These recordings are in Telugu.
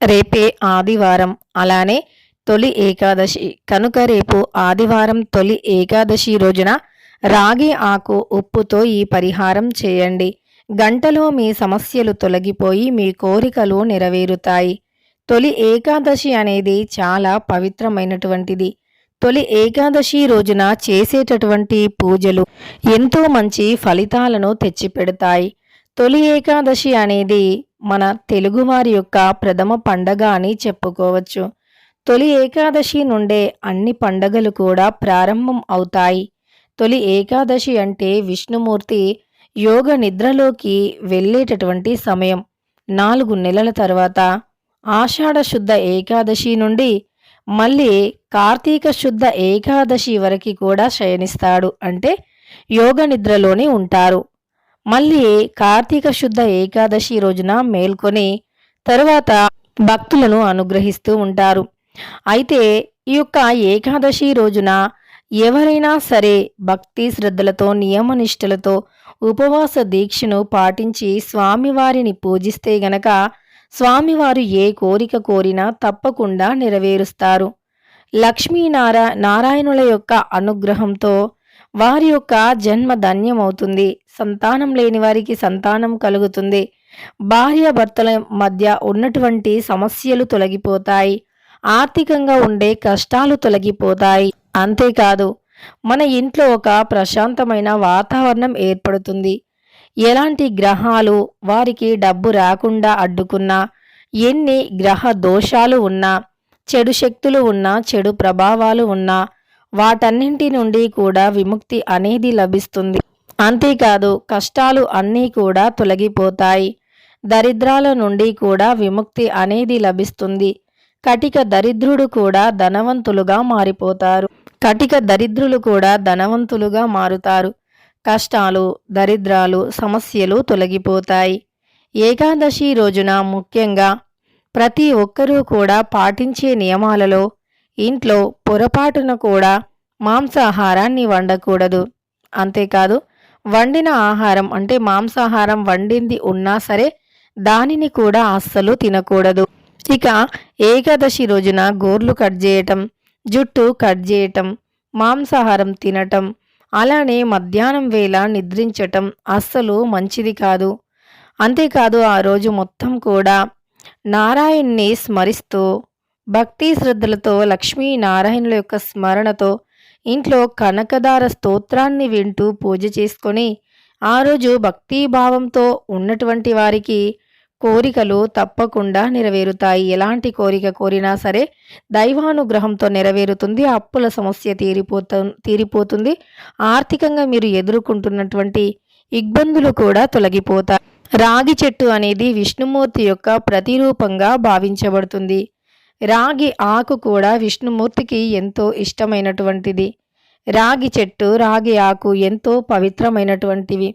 రేపే ఆదివారం. అలానే తొలి ఏకాదశి. కనుక రేపు ఆదివారం తొలి ఏకాదశి రోజున రాగి ఆకు ఉప్పుతో ఈ పరిహారం చేయండి. గంటలో మీ సమస్యలు తొలగిపోయి మీ కోరికలు నెరవేరుతాయి. తొలి ఏకాదశి అనేది చాలా పవిత్రమైనటువంటిది. తొలి ఏకాదశి రోజున చేసేటటువంటి పూజలు ఎంతో మంచి ఫలితాలను తెచ్చిపెడతాయి. తొలి ఏకాదశి అనేది మన తెలుగువారి యొక్క ప్రథమ పండగ అని చెప్పుకోవచ్చు. తొలి ఏకాదశి నుండే అన్ని పండగలు కూడా ప్రారంభం అవుతాయి. తొలి ఏకాదశి అంటే విష్ణుమూర్తి యోగ నిద్రలోకి వెళ్ళేటటువంటి సమయం. నాలుగు నెలల తర్వాత ఆషాఢ శుద్ధ ఏకాదశి నుండి మళ్ళీ కార్తీక శుద్ధ ఏకాదశి వరకు కూడా శయనిస్తాడు. అంటే యోగ నిద్రలోనే ఉంటారు. మళ్ళీ కార్తీక శుద్ధ ఏకాదశి రోజున మేల్కొని తరువాత భక్తులను అనుగ్రహిస్తూ ఉంటారు. అయితే ఈ యొక్క ఏకాదశి రోజున ఎవరైనా సరే భక్తి శ్రద్ధలతో నియమనిష్టలతో ఉపవాస దీక్షను పాటించి స్వామివారిని పూజిస్తే గనక స్వామివారు ఏ కోరిక కోరినా తప్పకుండా నెరవేరుస్తారు. లక్ష్మీనారా నారాయణుల యొక్క అనుగ్రహంతో వారి యొక్క జన్మ ధన్యమవుతుంది. సంతానం లేని వారికి సంతానం కలుగుతుంది. భార్యాభర్తల మధ్య ఉన్నటువంటి సమస్యలు తొలగిపోతాయి. ఆర్థికంగా ఉండే కష్టాలు తొలగిపోతాయి. అంతేకాదు మన ఇంట్లో ఒక ప్రశాంతమైన వాతావరణం ఏర్పడుతుంది. ఎలాంటి గ్రహాలు వారికి డబ్బు రాకుండా అడ్డుకున్నా ఎన్ని గ్రహ దోషాలు ఉన్నా చెడు శక్తులు ఉన్నా చెడు ప్రభావాలు ఉన్నా వాటన్నింటి నుండి కూడా విముక్తి అనేది లభిస్తుంది. అంతేకాదు కష్టాలు అన్నీ కూడా తొలగిపోతాయి. దరిద్రాల నుండి కూడా విముక్తి అనేది లభిస్తుంది. కటిక దరిద్రుడు కూడా ధనవంతులుగా మారిపోతారు. కటిక దరిద్రులు కూడా ధనవంతులుగా మారుతారు. కష్టాలు దరిద్రాలు సమస్యలు తొలగిపోతాయి. ఏకాదశి రోజున ముఖ్యంగా ప్రతి ఒక్కరూ కూడా పాటించే నియమాలలో ఇంట్లో పొరపాటున కూడా మాంసాహారాన్ని వండకూడదు. అంతేకాదు వండిన ఆహారం అంటే మాంసాహారం వండింది ఉన్నా సరే దానిని కూడా అస్సలు తినకూడదు. ఇక ఏకాదశి రోజున గోర్లు కట్ చేయటం జుట్టు కట్ చేయటం మాంసాహారం తినటం అలానే మధ్యాహ్నం వేళ నిద్రించటం అస్సలు మంచిది కాదు. అంతేకాదు ఆ రోజు మొత్తం కూడా నారాయణ్ణి స్మరిస్తూ భక్తి శ్రద్ధలతో లక్ష్మీ నారాయణుల యొక్క స్మరణతో ఇంట్లో కనకదార స్తోత్రాన్ని వింటూ పూజ చేసుకొని ఆ రోజు భక్తిభావంతో ఉన్నటువంటి వారికి కోరికలు తప్పకుండా నెరవేరుతాయి. ఎలాంటి కోరిక కోరినా సరే దైవానుగ్రహంతో నెరవేరుతుంది. అప్పుల సమస్య తీరిపోతు తీరిపోతుంది. ఆర్థికంగా మీరు ఎదుర్కొంటున్నటువంటి ఇబ్బందులు కూడా తొలగిపోతాయి. రాగి చెట్టు అనేది విష్ణుమూర్తి యొక్క ప్రతిరూపంగా భావించబడుతుంది. రాగి ఆకు కూడా విష్ణుమూర్తికి ఎంతో ఇష్టమైనటువంటిది. రాగి చెట్టు రాగి ఆకు ఎంతో పవిత్రమైనటువంటివి.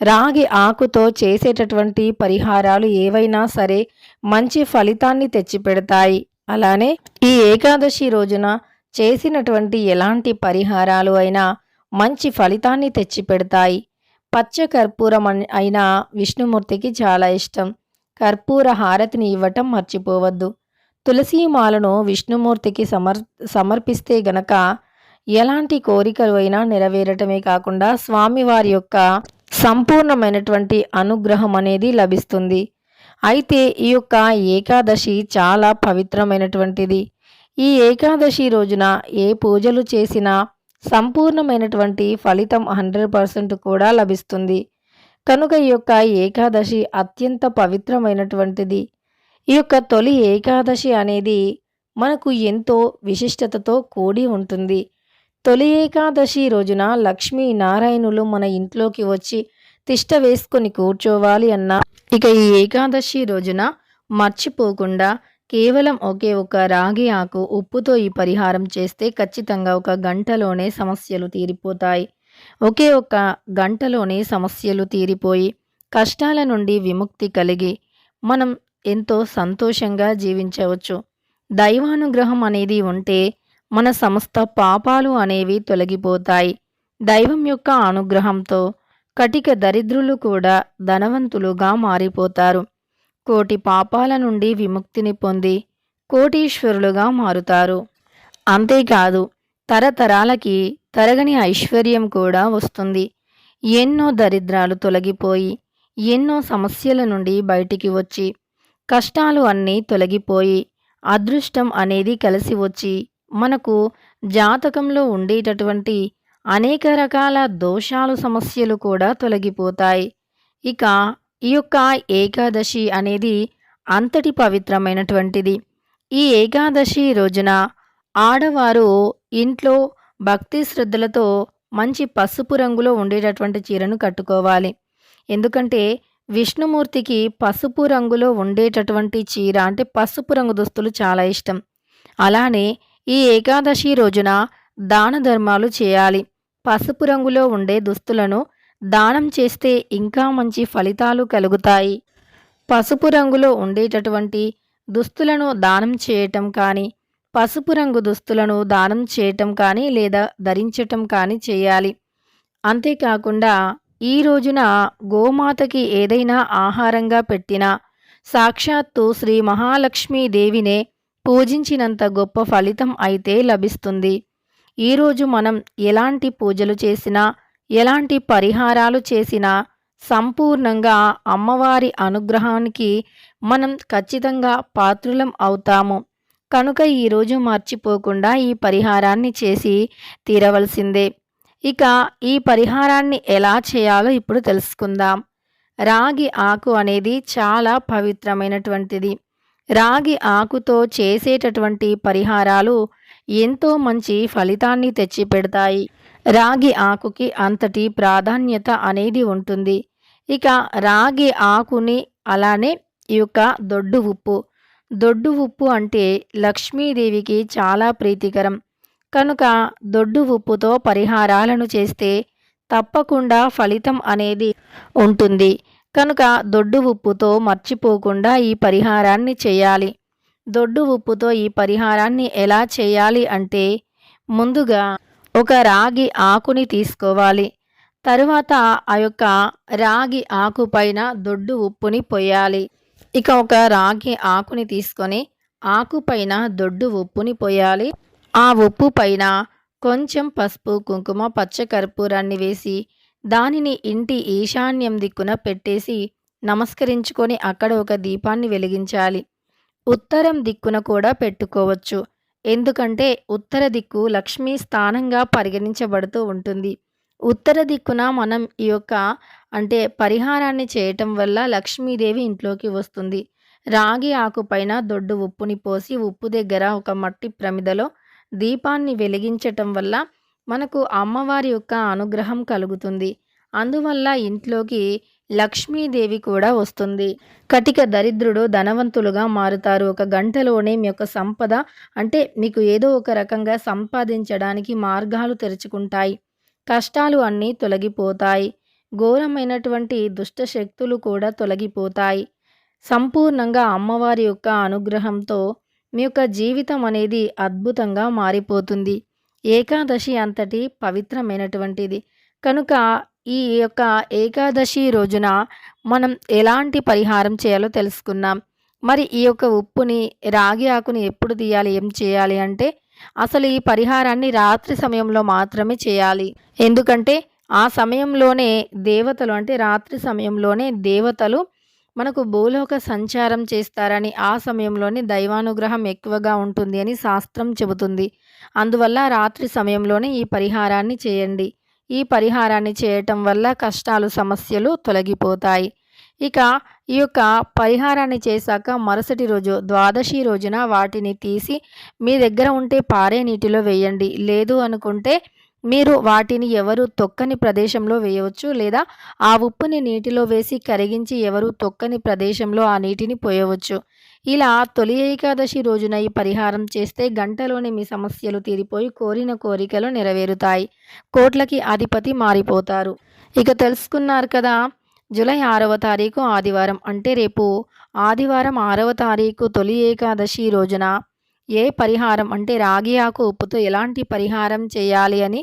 రాగి ఆకుతో చేసేటటువంటి పరిహారాలు ఏవైనా సరే మంచి ఫలితాన్ని తెచ్చిపెడతాయి. అలానే ఈ ఏకాదశి రోజున చేసినటువంటి ఎలాంటి పరిహారాలు అయినా మంచి ఫలితాన్ని తెచ్చిపెడతాయి. పచ్చ కర్పూరం అయినా విష్ణుమూర్తికి చాలా ఇష్టం. కర్పూర హారతిని ఇవ్వటం మర్చిపోవద్దు. తులసీమాలను విష్ణుమూర్తికి సమర్ సమర్పిస్తే గనక ఎలాంటి కోరికలు అయినా నెరవేరటమే కాకుండా స్వామివారి యొక్క సంపూర్ణమైనటువంటి అనుగ్రహం అనేది లభిస్తుంది. అయితే ఈ యొక్క ఏకాదశి చాలా పవిత్రమైనటువంటిది. ఈ ఏకాదశి రోజున ఏ పూజలు చేసినా సంపూర్ణమైనటువంటి ఫలితం హండ్రెడ్ పర్సెంట్ కూడా లభిస్తుంది. కనుక ఈ యొక్క ఏకాదశి అత్యంత పవిత్రమైనటువంటిది. ఈ యొక్క తొలి ఏకాదశి అనేది మనకు ఎంతో విశిష్టతతో కూడి ఉంటుంది. తొలి ఏకాదశి రోజున లక్ష్మీ నారాయణులు మన ఇంట్లోకి వచ్చి తిష్ట వేసుకొని కూర్చోవాలి అన్న ఇక ఈ ఏకాదశి రోజున మర్చిపోకుండా కేవలం ఒకే ఒక రాగి ఆకు ఉప్పుతో ఈ పరిహారం చేస్తే ఖచ్చితంగా ఒక గంటలోనే సమస్యలు తీరిపోతాయి. ఒకే ఒక గంటలోనే సమస్యలు తీరిపోయి కష్టాల నుండి విముక్తి కలిగి మనం ఎంతో సంతోషంగా జీవించవచ్చు. దైవానుగ్రహం అనేది ఉంటే మన సమస్త పాపాలు అనేవి తొలగిపోతాయి. దైవం యొక్క అనుగ్రహంతో కటిక దరిద్రులు కూడా ధనవంతులుగా మారిపోతారు. కోటి పాపాల నుండి విముక్తిని పొంది కోటీశ్వరులుగా మారుతారు. అంతేకాదు తరతరాలకి తరగని ఐశ్వర్యం కూడా వస్తుంది. ఎన్నో దరిద్రాలు తొలగిపోయి ఎన్నో సమస్యల నుండి బయటికి వచ్చి కష్టాలు అన్నీ తొలగిపోయి అదృష్టం అనేది కలిసి వచ్చి మనకు జాతకంలో ఉండేటటువంటి అనేక రకాల దోషాలు సమస్యలు కూడా తొలగిపోతాయి. ఇక ఈ యొక్క ఏకాదశి అనేది అంతటి పవిత్రమైనటువంటిది. ఈ ఏకాదశి రోజున ఆడవారు ఇంట్లో భక్తి శ్రద్ధలతో మంచి పసుపు రంగులో ఉండేటటువంటి చీరను కట్టుకోవాలి. ఎందుకంటే విష్ణుమూర్తికి పసుపు రంగులో ఉండేటటువంటి చీర అంటే పసుపు రంగు దుస్తులు చాలా ఇష్టం. అలానే ఈ ఏకాదశి రోజున దాన ధర్మాలు చేయాలి. పసుపు రంగులో ఉండే దుస్తులను దానం చేస్తే ఇంకా మంచి ఫలితాలు కలుగుతాయి. పసుపు రంగులో ఉండేటటువంటి దుస్తులను దానం చేయటం కానీ పసుపు రంగు దుస్తులను దానం చేయటం కానీ లేదా ధరించటం కానీ చేయాలి. అంతేకాకుండా ఈ రోజున గోమాతకి ఏదైనా ఆహారంగా పెట్టినా సాక్షాత్తు శ్రీ మహాలక్ష్మీదేవినే పూజించినంత గొప్ప ఫలితం అయితే లభిస్తుంది. ఈరోజు మనం ఎలాంటి పూజలు చేసినా ఎలాంటి పరిహారాలు చేసినా సంపూర్ణంగా అమ్మవారి అనుగ్రహానికి మనం ఖచ్చితంగా పాత్రులం అవుతాము. కనుక ఈరోజు మర్చిపోకుండా ఈ పరిహారాన్ని చేసి తీరవలసిందే. ఇక ఈ పరిహారాన్ని ఎలా చేయాలో ఇప్పుడు తెలుసుకుందాం. రాగి ఆకు అనేది చాలా పవిత్రమైనటువంటిది. రాగి ఆకుతో చేసేటటువంటి పరిహారాలు ఎంతో మంచి ఫలితాన్ని తెచ్చిపెడతాయి. రాగి ఆకుకి అంతటి ప్రాధాన్యత అనేది ఉంటుంది. ఇక రాగి ఆకుని అలానే ఈ యొక్క దొడ్డు ఉప్పు. దొడ్డు ఉప్పు అంటే లక్ష్మీదేవికి చాలా ప్రీతికరం. కనుక దొడ్డు ఉప్పుతో పరిహారాలను చేస్తే తప్పకుండా ఫలితం అనేది ఉంటుంది. కనుక దొడ్డు ఉప్పుతో మర్చిపోకుండా ఈ పరిహారాన్ని చేయాలి. దొడ్డు ఉప్పుతో ఈ పరిహారాన్ని ఎలా చేయాలి అంటే ముందుగా ఒక రాగి ఆకుని తీసుకోవాలి. తరువాత ఆ యొక్క రాగి ఆకు పైన దొడ్డు ఉప్పుని పోయాలి. ఇక ఒక రాగి ఆకుని తీసుకొని ఆకు పైన దొడ్డు ఉప్పుని పోయాలి. ఆ ఉప్పు పైన కొంచెం పసుపు కుంకుమ పచ్చకర్పూరాన్ని వేసి దానిని ఇంటి ఈశాన్యం దిక్కున పెట్టేసి నమస్కరించుకొని అక్కడ ఒక దీపాన్ని వెలిగించాలి. ఉత్తరం దిక్కున కూడా పెట్టుకోవచ్చు. ఎందుకంటే ఉత్తర దిక్కు లక్ష్మీ స్థానంగా పరిగణించబడుతూ ఉంటుంది. ఉత్తర దిక్కున మనం ఈ యొక్క అంటే పరిహారాన్ని చేయటం వల్ల లక్ష్మీదేవి ఇంట్లోకి వస్తుంది. రాగి ఆకుపైన దొడ్డు ఉప్పుని పోసి ఉప్పు దగ్గర ఒక మట్టి ప్రమిదలో దీపాన్ని వెలిగించటం వల్ల మనకు అమ్మవారి యొక్క అనుగ్రహం కలుగుతుంది. అందువల్ల ఇంట్లోకి లక్ష్మీదేవి కూడా వస్తుంది. కటిక దరిద్రుడు ధనవంతులుగా మారుతారు. ఒక గంటలోనే మీ యొక్క సంపద అంటే మీకు ఏదో ఒక రకంగా సంపాదించడానికి మార్గాలు తెరుచుకుంటాయి. కష్టాలు అన్నీ తొలగిపోతాయి. ఘోరమైనటువంటి దుష్ట శక్తులు కూడా తొలగిపోతాయి. సంపూర్ణంగా అమ్మవారి యొక్క అనుగ్రహంతో మీ యొక్క జీవితం అనేది అద్భుతంగా మారిపోతుంది. ఏకాదశి అంతటి పవిత్రమైనటువంటిది. కనుక ఈ యొక్క ఏకాదశి రోజున మనం ఎలాంటి పరిహారం చేయాలో తెలుసుకున్నాం మరి ఈ యొక్క ఉప్పుని రాగి ఆకుని ఎప్పుడు తీయాలి ఏం చేయాలి అంటే అసలు ఈ పరిహారాన్ని రాత్రి సమయంలో మాత్రమే చేయాలి. ఎందుకంటే ఆ సమయంలోనే దేవతలు అంటే రాత్రి సమయంలోనే దేవతలు మనకు భూలోక సంచారం చేస్తారని ఆ సమయంలోనే దైవానుగ్రహం ఎక్కువగా ఉంటుంది అని శాస్త్రం చెబుతుంది. అందువల్ల రాత్రి సమయంలోనే ఈ పరిహారాన్ని చేయండి. ఈ పరిహారాన్ని చేయటం వల్ల కష్టాలు సమస్యలు తొలగిపోతాయి. ఇక ఈ యొక్క పరిహారాన్ని చేశాక మరుసటి రోజు ద్వాదశి రోజున వాటిని తీసి మీ దగ్గర ఉంటే పారే నీటిలో వేయండి. లేదు అనుకుంటే మీరు వాటిని ఎవరు తొక్కని ప్రదేశంలో వేయవచ్చు లేదా ఆ ఉప్పుని నీటిలో వేసి కరిగించి ఎవరు తొక్కని ప్రదేశంలో ఆ నీటిని పోయవచ్చు. ఇలా తొలి ఏకాదశి రోజున ఈ పరిహారం చేస్తే గంటలోనే మీ సమస్యలు తీరిపోయి కోరిన కోరికలు నెరవేరుతాయి. కోట్లకి అధిపతి మారిపోతారు. ఇక తెలుసుకున్నారు కదా జూలై ఆరవ తారీఖు ఆదివారం అంటే రేపు ఆదివారం ఆరవ తారీఖు తొలి ఏకాదశి రోజున ఏ పరిహారం అంటే రాగి ఆకు ఉప్పుతో ఎలాంటి పరిహారం చేయాలి అని